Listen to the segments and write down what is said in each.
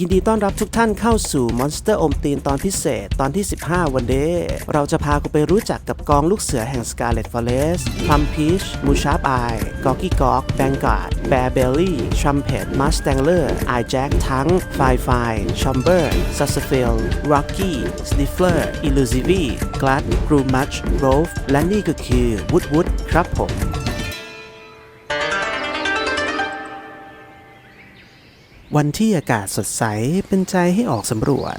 ยินดีต้อนรับทุกท่านเข้าสู่ Monster o อมตีนตอนพิเศษตอนที่ 15 วันเดย์เราจะพาคุณไปรู้จักกับกองลูกเสือแห่ง Scarlet Forest Plum Peach m u s h a r p Eye Goggy Gog Vanguard Bear Belly Trumpet Mustangler Eye Jack ทั้ง Fine Fine Chomber s u s s e f i e l Rocky Sniffler Illusive Glad Grumach Rolf และนี่ก็คือ Woodwood ครับผม วันที่อากาศสดใสเป็นใจให้ออกสำรวจ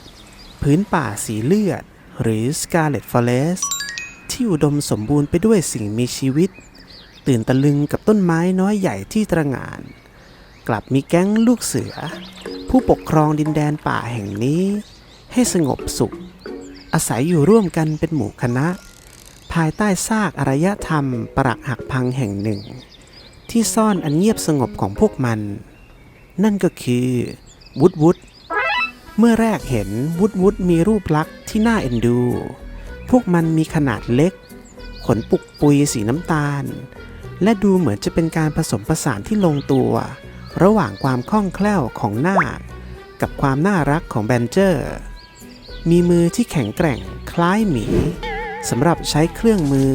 พื้นป่าสีเลือด หรือ Scarlet Forest ที่อุดมสมบูรณ์ไปด้วยสิ่งมีชีวิต ตื่นตะลึงกับต้นไม้น้อยใหญ่ที่ตระหง่าน กลับมีแก๊งลูกเสือ ผู้ปกครองดินแดนป่าแห่งนี้ ให้สงบสุข อาศัยอยู่ร่วมกันเป็นหมู่คณะ ภายใต้ซากอารยธรรมปรักหักพังแห่งหนึ่ง ที่ซ่อนอันเงียบสงบของพวกมัน นั่นก็คือวุดวุดเมื่อแรกเห็นวุดวุดมีรูปลักษณ์ที่น่าเอ็นดู พวกมันมีขนาดเล็ก ขนปุกปุยสีน้ำตาล และดูเหมือนจะเป็นการผสมผสานที่ลงตัว ระหว่างความคล่องแคล่วของหน้า กับความน่ารักของแบนเจอร์ มีมือที่แข็งแกร่งคล้ายหมีสำหรับใช้เครื่องมือ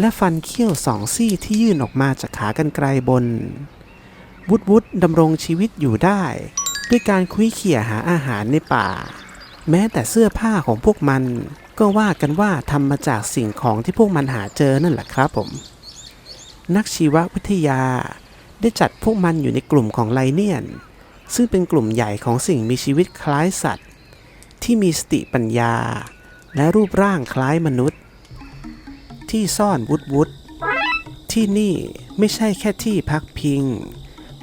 และฟันเขี้ยวสองซี่ที่ยื่นออกมาจากขากรรไกรบน วุดวุดดำรงชีวิตอยู่ได้ ด้วยการคุยเขี่ยหาอาหารในป่า แม้แต่เสื้อผ้าของพวกมัน ก็ว่ากันว่าทำมาจากสิ่งของที่พวกมันหาเจอนั่นแหละครับผม นักชีววิทยา ได้จัดพวกมันอยู่ในกลุ่มของไลเนียน ซึ่งเป็นกลุ่มใหญ่ของสิ่งมีชีวิตคล้ายสัตว์ ที่มีสติปัญญา และรูปร่างคล้ายมนุษย์ ที่ซ่อนวุดวุดที่นี่ไม่ใช่แค่ที่พักพิง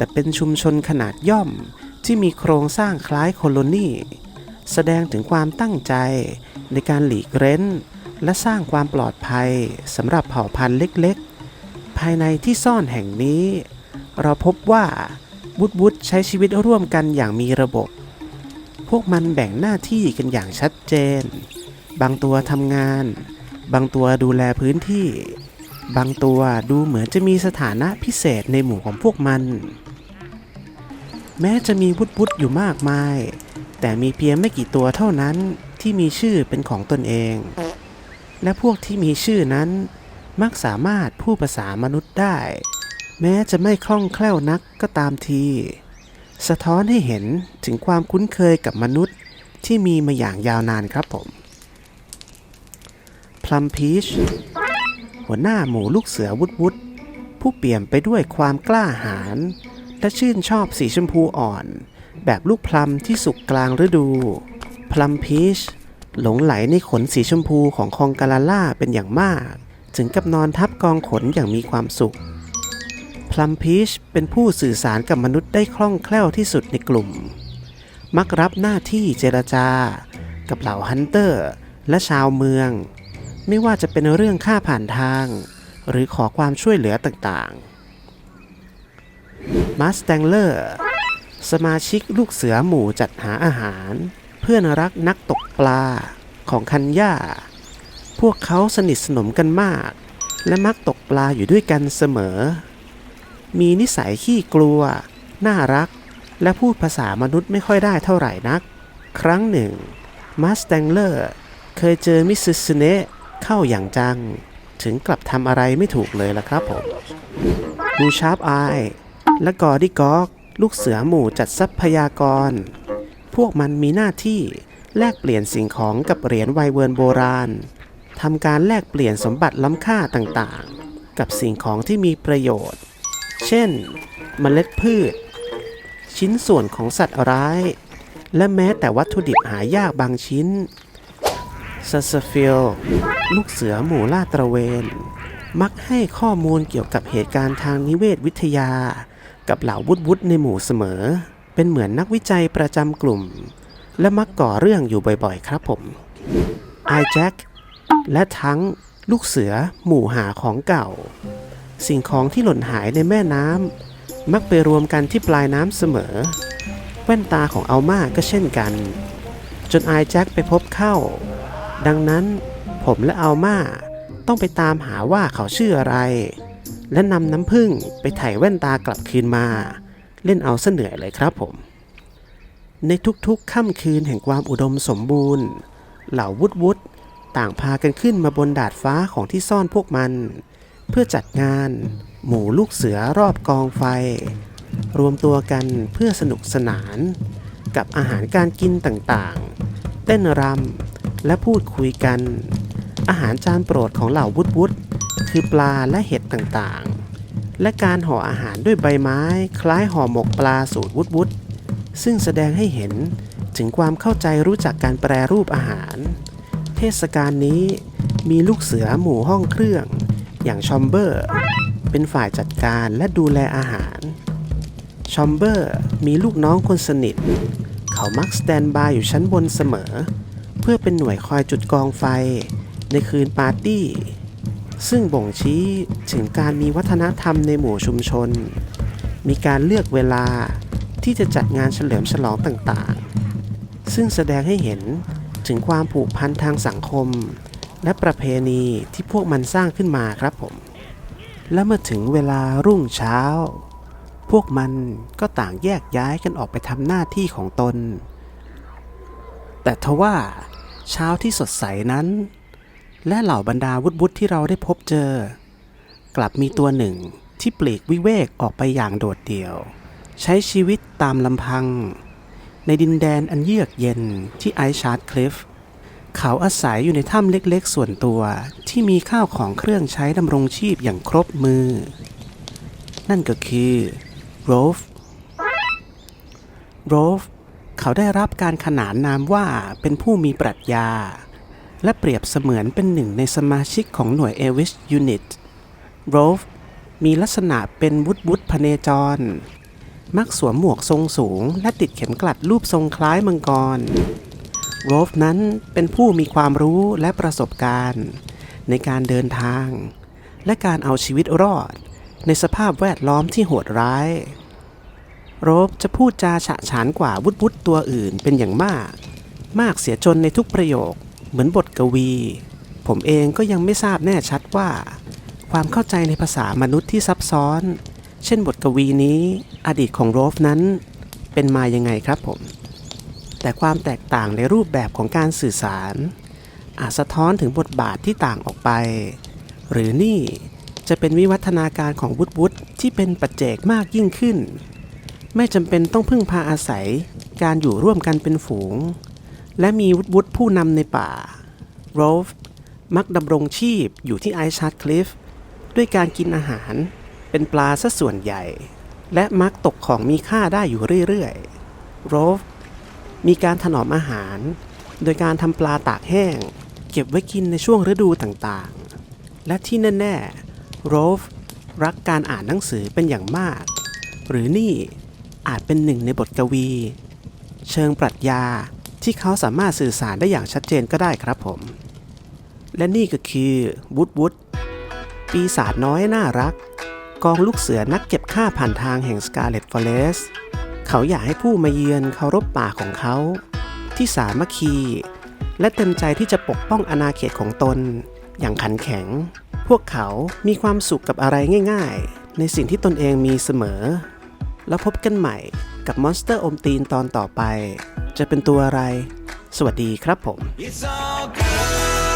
แต่เป็นชุมชนขนาดย่อมที่มีโครงสร้างคล้ายโคโลนีแสดงถึงความตั้งใจในการหลีกเร้น และสร้างความปลอดภัยสำหรับเผ่าพันธุ์เล็กๆ ภายในที่ซ่อนแห่งนี้ เราพบว่าวุดวุดใช้ชีวิตร่วมกันอย่างมีระบบ พวกมันแบ่งหน้าที่กันอย่างชัดเจน บางตัวทำงาน บางตัวดูแลพื้นที่ บางตัวดูเหมือนจะมีสถานะพิเศษในหมู่ของพวกมัน แม้จะมีวุดวุดอยู่มากมาย แต่มีเพียงไม่กี่ตัวเท่านั้นที่มีชื่อเป็นของตนเอง และพวกที่มีชื่อนั้น มักสามารถพูดภาษามนุษย์ได้ แม้จะไม่คล่องแคล่วนักก็ตามที สะท้อนให้เห็นถึงความคุ้นเคยกับมนุษย์ที่มีมาอย่างยาวนานครับผมพลัมพีชหัวหน้าหมูลูกเสือวุดวุดผู้เปี่ยมไปด้วยความกล้าหาญ และชื่นชอบสีชมพูอ่อน แบบลูกพลัมที่สุกกลางฤดู พลัมพีชหลงไหลในขนสีชมพูของคองกาลาล่าเป็นอย่างมาก ถึงกับนอนทับกองขนอย่างมีความสุข พลัมพีชเป็นผู้สื่อสารกับมนุษย์ได้คล่องแคล่วที่สุดในกลุ่ม มักรับหน้าที่เจรจา กับเหล่าฮันเตอร์และชาวเมือง ไม่ว่าจะเป็นเรื่องค่าผ่านทาง หรือขอความช่วยเหลือต่างๆ มาสแตงเลอร์ สมาชิกลูกเสือหมู่จัดหาอาหาร เพื่อนรักนักตกปลาของคันย่า พวกเขาสนิทสนมกันมาก และมักตกปลาอยู่ด้วยกันเสมอ มีนิสัยขี้กลัว น่ารัก และพูดภาษามนุษย์ไม่ค่อยได้เท่าไหร่นัก ครั้งหนึ่งมาสแตงเลอร์เคยเจอมิสซิสเนะเข้าอย่างจัง ถึงกลับทำอะไรไม่ถูกเลยล่ะครับผมบูชาร์ปอาย และกอดี้กอกลูกเสือหมู่จัดทรัพยากร พวกมันมีหน้าที่แลกเปลี่ยนสิ่งของกับเหรียญไวเวิร์นโบราณทำการแลกเปลี่ยนสมบัติล้ำค่าต่างๆ กับสิ่งของที่มีประโยชน์ เช่น เมล็ดพืช ชิ้นส่วนของสัตว์ร้าย และแม้แต่วัตถุดิบหายากบางชิ้นซัสฟิลลูกเสือหมู่ลาตระเวน มักให้ข้อมูลเกี่ยวกับเหตุการณ์ทางนิเวศวิทยา กับเหล่าวุฒวุฒในหมู่เสมอ เป็นเหมือนนักวิจัยประจำกลุ่ม และมักก่อเรื่องอยู่บ่อยๆ ครับผมไอแจ็คและทั้งลูกเสือหมู่หาของเก่า สิ่งของที่หล่นหายในแม่น้ำมักไปรวมกันที่ปลายน้ำเสมอ แว่นตาของอัลมาก็เช่นกัน จนไอแจ็คไปพบเข้า ดังนั้นผมและอัลมาต้องไปตามหาว่าเขาชื่ออะไร และนำน้ำผึ้งไปไถ่แว่นตากลับคืนมา เล่นเอาเสเหนื่อยเลยครับผม ในทุกๆค่ำคืนแห่งความอุดมสมบูรณ์ เหล่าวุฒวุฒต่างพากันขึ้นมาบนดาดฟ้าของที่ซ่อนพวกมัน เพื่อจัดงาน หมู่ลูกเสือรอบกองไฟ รวมตัวกันเพื่อสนุกสนาน กับอาหารการกินต่างๆ เต้นรำและพูดคุยกัน อาหารจานโปรดของเหล่าวุฒวุฒ คือปลาและเห็ดต่างๆ และการห่ออาหารด้วยใบไม้คล้ายห่อหมกปลาสูตรวุฒวุฒซึ่งแสดงให้เห็นถึงความเข้าใจรู้จักการแปรรูปอาหาร เทศกาลนี้มีลูกเสือหมู่ห้องเครื่อง อย่างชอมเบอร์ เป็นฝ่ายจัดการและดูแลอาหาร ชอมเบอร์มีลูกน้องคนสนิท เขามักสแตนบายอยู่ชั้นบนเสมอ เพื่อเป็นหน่วยคอยจุดกองไฟ ในคืนปาร์ตี้ ซึ่งบ่งชี้ถึงการมีวัฒนธรรมในหมู่ชุมชน มีการเลือกเวลาที่จะจัดงานเฉลิมฉลองต่างๆ ซึ่งแสดงให้เห็นถึงความผูกพันทางสังคม และประเพณีที่พวกมันสร้างขึ้นมาครับผม และเมื่อถึงเวลารุ่งเช้า พวกมันก็ต่างแยกย้ายกันออกไปทำหน้าที่ของตน แต่ทว่าเช้าที่สดใสนั้น และเหล่าบรรดาวุฒวุฒที่เราได้พบเจอ กลับมีตัวหนึ่งที่ปลีกวิเวกออกไปอย่างโดดเดี่ยว ใช้ชีวิตตามลำพัง ในดินแดนอันเยือกเย็นที่ไอชาร์ดคลิฟเขาอาศัยอยู่ในถ้ำเล็กๆ ส่วนตัวที่มีข้าวของเครื่องใช้ดำรงชีพอย่างครบมือ นั่นก็คือโรฟโรฟเขาได้รับการขนานนามว่าเป็นผู้มีปรัชญา และเปรียบเสมือนเป็นหนึ่งในสมาชิกของหน่วยเอวิชยูนิตโรฟมีลักษณะเป็นวุฒวุฒพเนจร มักสวมหมวกทรงสูง และติดเข็มกลัดรูปทรงคล้ายมังกรโรฟนั้นเป็นผู้มีความรู้และประสบการณ์ ในการเดินทาง และการเอาชีวิตรอด ในสภาพแวดล้อมที่โหดร้าย โรบจะพูดจาฉะฉานกว่าวุฒวุฒตัวอื่นเป็นอย่างมาก มากเสียจนในทุกประโยค เหมือนบทกวี ผมเองก็ยังไม่ทราบแน่ชัดว่า ความเข้าใจในภาษามนุษย์ที่ซับซ้อน เช่นบทกวีนี้ อดีตของโรฟนั้น เป็นมายังไงครับผม แต่ความแตกต่างในรูปแบบของการสื่อสาร อาจสะท้อนถึงบทบาทที่ต่างออกไป หรือนี่จะเป็นวิวัฒนาการของวุฒวุฒที่เป็นปัจเจกมากยิ่งขึ้น ไม่จำเป็นต้องพึ่งพาอาศัยการอยู่ร่วมกันเป็นฝูง และมีวุฒวุฒผู้นำในป่าโรฟมักดำรงชีพอยู่ที่ไอชาร์ดคลิฟด้วยการกินอาหารเป็นปลาซะส่วนใหญ่ และมักตกของมีค่าได้อยู่เรื่อยๆโรฟมีการถนอมอาหาร โดยการทำปลาตากแห้ง เก็บไว้กินในช่วงฤดูต่างๆ และที่แน่ๆโรฟรักการอ่านหนังสือเป็นอย่างมาก หรือนี่อาจเป็นหนึ่งในบทกวี เชิงปรัชญา ที่เขาสามารถสื่อสารได้อย่างชัดเจนก็ได้ครับผม และนี่ก็คือวุฒวุฒปีศาจน้อยน่ารัก กองลูกเสือนักเก็บค่าผ่านทางแห่งสกาเลตฟอเรสเขาอยากให้ผู้มาเยือนเคารพป่าของเขา ที่สามัคคี และเต็มใจที่จะปกป้องอาณาเขตของตน อย่างขันแข็ง พวกเขามีความสุขกับอะไรง่าย ๆ ในสิ่งที่ตนเองมีเสมอ แล้วพบกันใหม่ กับมอนสเตอร์อมตีนตอนต่อไป จะเป็นตัวอะไร สวัสดีครับผม It's all good.